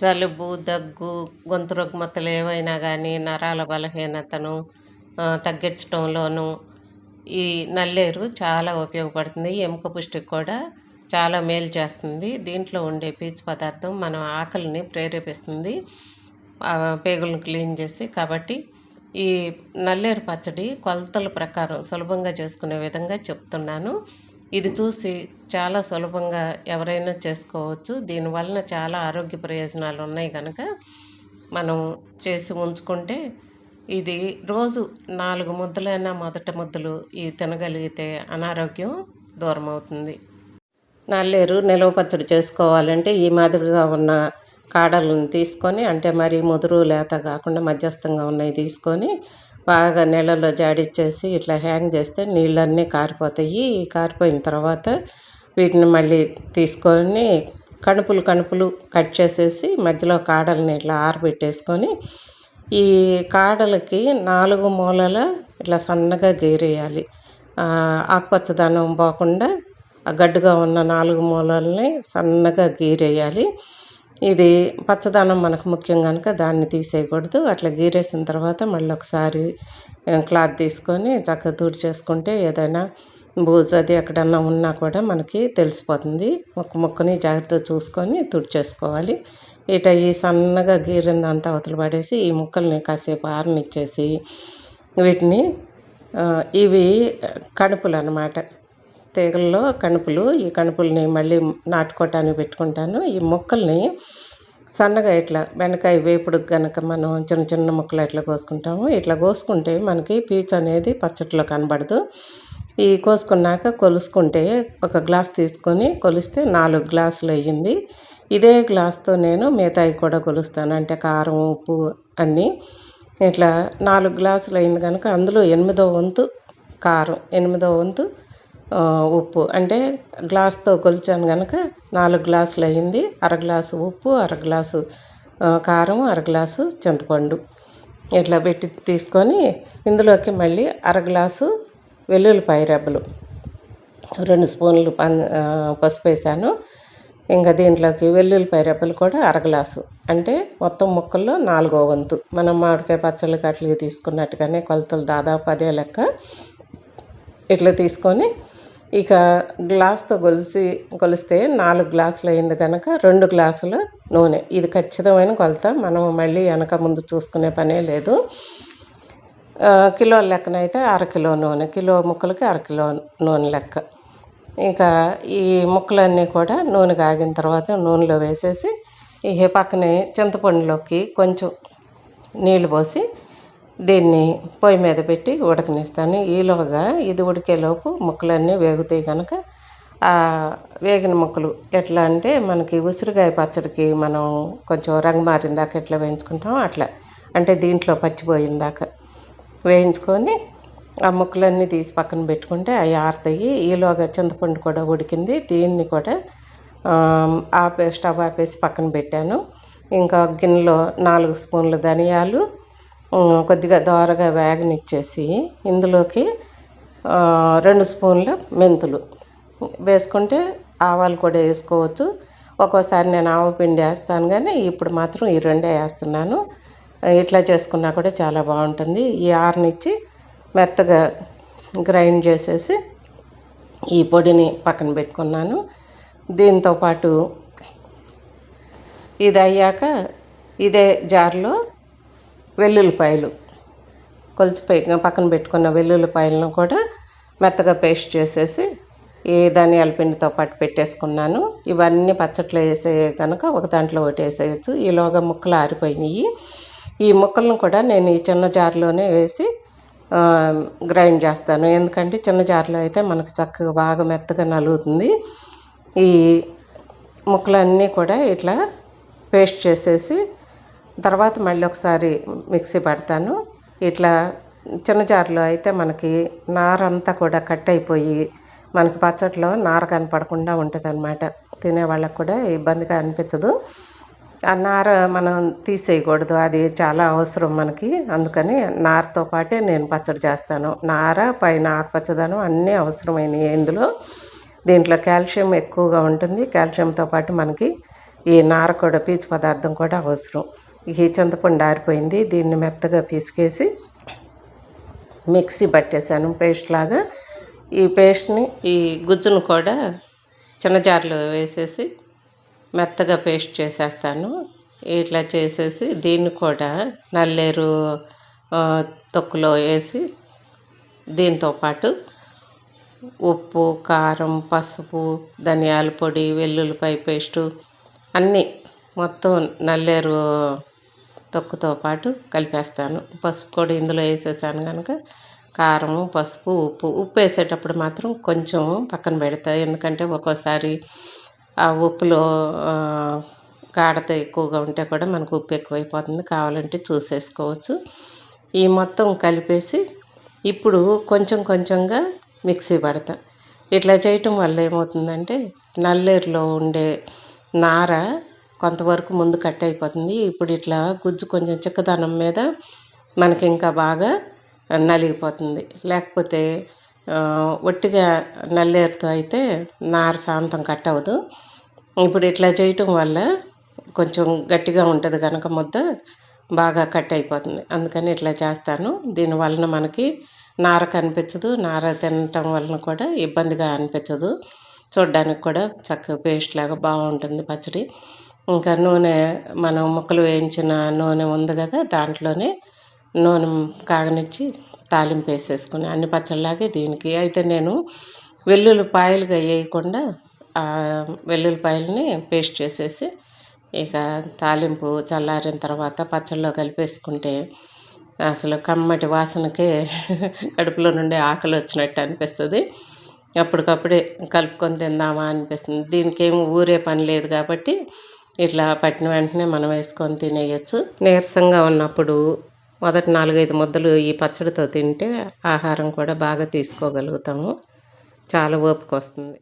జలుబు దగ్గు గొంతు రుగ్మతలు ఏవైనా కానీ నరాల బలహీనతను ఆ, తగ్గించడంలోనూ ఈ నల్లేరు చాలా ఉపయోగపడుతుంది. ఎముక పుష్టికి కూడా చాలా మేలు చేస్తుంది. దీంట్లో ఉండే పీచు పదార్థం మన ఆకలిని ప్రేరేపిస్తుంది. పేగులను క్లీన్ చేసి కాబట్టి ఈ నల్లేరు పచ్చడి కొలతల ప్రకారం సులభంగా చేసుకునే విధంగా చెప్తున్నాను. ఇది చూసి చాలా సులభంగా ఎవరైనా చేసుకోవచ్చు. దీనివలన చాలా ఆరోగ్య ప్రయోజనాలు ఉన్నాయి కనుక మనం చేసి ఉంచుకుంటే ఇది రోజు నాలుగు ముద్దలైనా మొదట ముద్దలు ఈ తినగలిగితే అనారోగ్యం దూరం అవుతుంది నల్లేరు నిలవ పచ్చడి చేసుకోవాలంటే ఈ మాదిరిగా ఉన్న కాడలను తీసుకొని అంటే మరి ముదురు లేత కాకుండా మధ్యస్థంగా ఉన్నవి తీసుకొని బాగా నీళ్ళలో జాడిచ్చేసి ఇట్లా హ్యాంగ్ చేస్తే నీళ్ళన్నీ కారిపోతాయి. కారిపోయిన తర్వాత వీటిని మళ్ళీ తీసుకొని కణుపులు కణుపులు కట్ చేసేసి మధ్యలో కాడల్ని ఇట్లా ఆరబెట్టేసుకొని ఈ కాడలకి నాలుగు మూలల ఇట్లా సన్నగా గీరేయాలి. ఆకుపచ్చదనం పోకుండా ఆ గడ్డుగా ఉన్న నాలుగు మూలల్ని సన్నగా గీరేయాలి. ఇది పచ్చదనం మనకు ముఖ్యం కనుక దాన్ని తీసేయకూడదు. అట్లా గీరేసిన తర్వాత మళ్ళీ ఒకసారి క్లాత్ తీసుకొని చక్కగా తుడి చేసుకుంటే ఏదైనా బూజు అది ఎక్కడన్నా ఉన్నా కూడా మనకి తెలిసిపోతుంది. ముక్క ముక్కని జాగ్రత్తగా చూసుకొని తుడిచేసుకోవాలి ఇట ఈ సన్నగా గీరిందంతా అవతల పడేసి ఈ ముక్కల్ని కాసేపు ఆరనిచ్చేసి వీటిని ఇవి కణుపులు అన్నమాట. తీగల్లో కణుపులు ఈ కణుపుల్ని మళ్ళీ నాటుకోవటానికి పెట్టుకుంటాను. ఈ మొక్కల్ని సన్నగా ఇట్లా బెండకాయ వేపుడు కనుక మనం చిన్న చిన్న ముక్కలు ఇట్లా కోసుకుంటాము. ఇట్లా కోసుకుంటే మనకి పీచు అనేది పచ్చట్లో కనబడదు. ఈ కోసుకున్నాక కొలుసుకుంటే ఒక గ్లాస్ తీసుకొని కొలిస్తే నాలుగు గ్లాసులు అయ్యింది. ఇదే గ్లాస్తో నేను మిగతాయి కూడా కొలుస్తాను. అంటే కారం ఉప్పు అన్నీ ఇట్లా నాలుగు గ్లాసులు అయింది కనుక అందులో ఎనిమిదో వంతు కారం ఎనిమిదో వంతు ఉప్పు. అంటే గ్లాస్తో కొలిచాను కనుక నాలుగు గ్లాసులు అయింది అర గ్లాసు ఉప్పు అర గ్లాసు కారం అర గ్లాసు చింతపండు. ఇట్లా పెట్టి తీసుకొని ఇందులోకి మళ్ళీ అర గ్లాసు వెల్లుల్లిపాయ రెబ్బలు. రెండు స్పూన్లు పన్ పసుపు వేసాను. ఇంకా దీంట్లోకి వెల్లుల్లిపాయ రెబ్బలు కూడా అర గ్లాసు. అంటే మొత్తం ముక్కల్లో నాలుగో వంతు. మనం మామిడికాయ పచ్చళ్ళు కట్లకి తీసుకున్నట్టుగానే కొలతలు దాదాపు అదే లెక్క. ఇట్లా తీసుకొని ఇక గ్లాస్తో కొలిసి కొలిస్తే నాలుగు గ్లాసులు అయింది కనుక రెండు గ్లాసులు నూనె. ఇది ఖచ్చితమైన కొలత. మనం మళ్ళీ వెనక ముందు చూసుకునే పనే లేదు. కిలో లెక్కన అయితే అరకిలో నూనె. కిలో ముక్కలకి అరకిలో నూనె లెక్క. ఇంకా ఈ ముక్కలన్నీ కూడా నూనె కాగిన తర్వాత నూనెలో వేసేసి ఈ పక్కనే చింతపండులోకి కొంచెం నీళ్ళు పోసి దీన్ని పొయ్యి మీద పెట్టి ఉడకనిస్తాను. ఈలోగా ఇది ఉడికేలోపు ముక్కలన్నీ వేగుతాయి కనుక వేగిన ముక్కలు ఎట్లా అంటే మనకి ఉసిరికాయ పచ్చడికి మనం కొంచెం రంగు మారిన దాకా ఎట్లా వేయించుకుంటాం అట్లా. అంటే దీంట్లో పచ్చిపోయిన దాకా వేయించుకొని ఆ ముక్కలన్నీ తీసి పక్కన పెట్టుకుంటే అవి ఆరుతాయి. ఈలోగా చింతపండు కూడా ఉడికింది. దీన్ని కూడా ఆపే స్టవ్ ఆపేసి పక్కన పెట్టాను. ఇంకా గిన్నెలో నాలుగు స్పూన్లు ధనియాలు కొద్దిగా దోరగా వేగనిచ్చేసి ఇందులోకి రెండు స్పూన్ల మెంతులు. వేసుకుంటే ఆవాలు కూడా వేసుకోవచ్చు. ఒక్కోసారి నేను ఆవపిండి వేస్తాను కానీ ఇప్పుడు మాత్రం ఈ రెండే వేస్తున్నాను. ఇట్లా చేసుకున్నా కూడా చాలా బాగుంటుంది. ఈ ఆరునిచ్చి మెత్తగా గ్రైండ్ చేసేసి ఈ పొడిని పక్కన పెట్టుకున్నాను. దీంతో పాటు ఇది అయ్యాక ఇదే జార్లో వెల్లుల్లిపాయలు కొలిచిపోయి పక్కన పెట్టుకున్న వెల్లుల్లిపాయలను కూడా మెత్తగా పేస్ట్ చేసేసి ఈ ధనియాల పిండితో పాటు పెట్టేసుకున్నాను. ఇవన్నీ పచ్చట్లో వేసే కనుక ఒక దాంట్లో ఒకటి వేసేయచ్చు. ఈలోగా ముక్కలు ఆరిపోయినాయి. ఈ ముక్కలను కూడా నేను ఈ చిన్న జార్లోనే వేసి గ్రైండ్ చేస్తాను. ఎందుకంటే చిన్న జార్లో అయితే మనకు చక్కగా బాగా మెత్తగా నలుగుతుంది. ఈ ముక్కలన్నీ కూడా ఇట్లా పేస్ట్ చేసేసి తర్వాత మళ్ళీ ఒకసారి మిక్సీ పడతాను. ఇట్లా చిన్న జార్లో అయితే మనకి నారంతా కూడా కట్ అయిపోయి మనకి పచ్చట్లో నార కనపడకుండా ఉంటుంది అనమాట తినే వాళ్ళకి కూడా ఇబ్బందిగా అనిపించదు. ఆ నార మనం తీసేయకూడదు. అది చాలా అవసరం మనకి. అందుకని నారతో పాటే నేను పచ్చడి చేస్తాను. నార పైన ఆకుపచ్చదనం అన్నీ అవసరమైనవి ఇందులో. దీంట్లో కాల్షియం ఎక్కువగా ఉంటుంది. కాల్షియంతో పాటు మనకి ఈ నార కూడా పీచు పదార్థం కూడా అవసరం. ఈ చింతపండు ఆరిపోయింది. దీన్ని మెత్తగా పిసికేసి మిక్సీ పట్టేశాను పేస్ట్ లాగా ఈ పేస్ట్ని ఈ గుజ్జును కూడా చిన్న జార్లో వేసేసి మెత్తగా పేస్ట్ చేసేస్తాను. ఇట్లా చేసేసి దీన్ని కూడా నల్లేరు తొక్కులో వేసి దీంతో పాటు ఉప్పు కారం పసుపు ధనియాల పొడి వెల్లుల్లిపాయ పేస్టు అన్నీ మొత్తం నల్లేరు తొక్కుతో పాటు కలిపేస్తాను. పసుపు కూడా ఇందులో వేసేసాను కనుక కారము పసుపు ఉప్పు. ఉప్పు వేసేటప్పుడు మాత్రం కొంచెం పక్కన పెడతా. ఎందుకంటే ఒక్కోసారి ఆ ఉప్పులో గాఢత ఎక్కువగా ఉంటే కూడా మనకు ఉప్పు ఎక్కువైపోతుంది. కావాలంటే చూసేసుకోవచ్చు. ఈ మొత్తం కలిపేసి ఇప్పుడు కొంచెం కొంచెంగా మిక్సీ పడతా. ఇట్లా చేయటం వల్ల ఏమవుతుందంటే నల్లేరులో ఉండే నార కొంతవరకు ముందు కట్ అయిపోతుంది ఇప్పుడు ఇట్లా గుజ్జు కొంచెం చిక్కదనం మీద మనకి ఇంకా బాగా నలిగిపోతుంది. లేకపోతే ఒట్టిగా నల్లేరుతో అయితే నార శాంతం కట్ అవ్వదు ఇప్పుడు ఇట్లా చేయటం వల్ల కొంచెం గట్టిగా ఉంటుంది కనుక ముద్ద బాగా కట్ అయిపోతుంది అందుకని ఇట్లా చేస్తాను. దీని వలన మనకి నార కనిపించదు. నార తినటం వలన కూడా ఇబ్బందిగా అనిపించదు. చూడడానికి కూడా చక్కగా పేస్ట్ లాగా బాగుంటుంది పచ్చడి. ఇంకా నూనె మనం ముక్కలు వేయించిన నూనె ఉంది కదా దాంట్లోనే నూనె కాగనిచ్చి తాలింపు వేసేసుకుని అన్ని పచ్చళ్ళలాగే దీనికి. అయితే నేను వెల్లుల్లిపాయలుగా వేయకుండా ఆ వెల్లుల్లిపాయలని పేస్ట్ చేసేసి ఇక తాలింపు చల్లారిన తర్వాత పచ్చళ్ళలో కలిపేసుకుంటే అసలు కమ్మటి వాసనకే కడుపులో నుండి ఆకలి వచ్చినట్టు అనిపిస్తుంది. అప్పటికప్పుడే కలుపుకొని తిందామా అనిపిస్తుంది. దీనికి ఏమి ఊరే పని లేదు కాబట్టి ఇట్లా పట్టిన వెంటనే మనం వేసుకొని తినేయచ్చు. నీరసంగా ఉన్నప్పుడు మొదటి నాలుగైదు ముద్దలు ఈ పచ్చడితో తింటే ఆహారం కూడా బాగా తీసుకోగలుగుతాము. చాలా ఓపిక వస్తుంది.